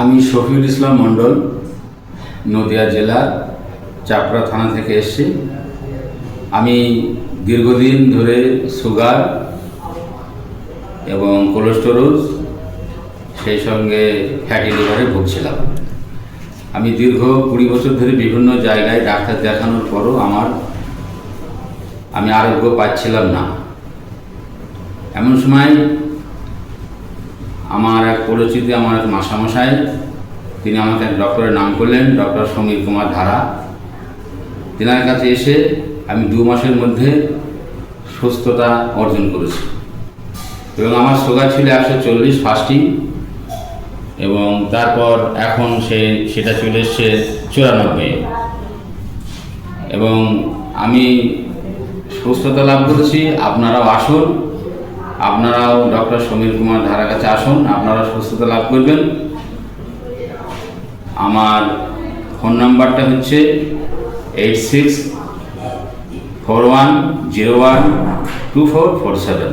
আমি শফিউল ইসলাম মণ্ডল, নদিয়া জেলার চাপড়া থানা থেকে এসেছি। আমি দীর্ঘদিন ধরে সুগার এবং কোলেস্টেরল, সেই সঙ্গে ফ্যাটি লিভারে ভুগছিলাম। আমি দীর্ঘ কুড়ি বছর ধরে বিভিন্ন জায়গায় ডাক্তার দেখানোর পরও আমার, আমি আরোগ্য পাচ্ছিলাম না। এমন সময় আমার এক পরিচিত আমার মাসামশাই, তিনি আমাকে এক ডক্টরের নাম করলেন, ডক্টর সমীর কুমার ধারা। তেনার কাছে এসে আমি দু মাসের মধ্যে সুস্থতা অর্জন করেছি। এবং আমার সুগার ছিল একশো চল্লিশ ফাস্টিং এবং তারপর এখন সে, সেটা চলে এসছে চুরানব্বই এবং আমি সুস্থতা লাভ করেছি, আপনারাও আসুন। আপনারাও ডক্টর সমীর কুমার ধারার কাছে আসুন, আপনারা সুস্থতা লাভ করবেন। আমার ফোন নাম্বারটা হচ্ছে eight six four one zero one two four four seven.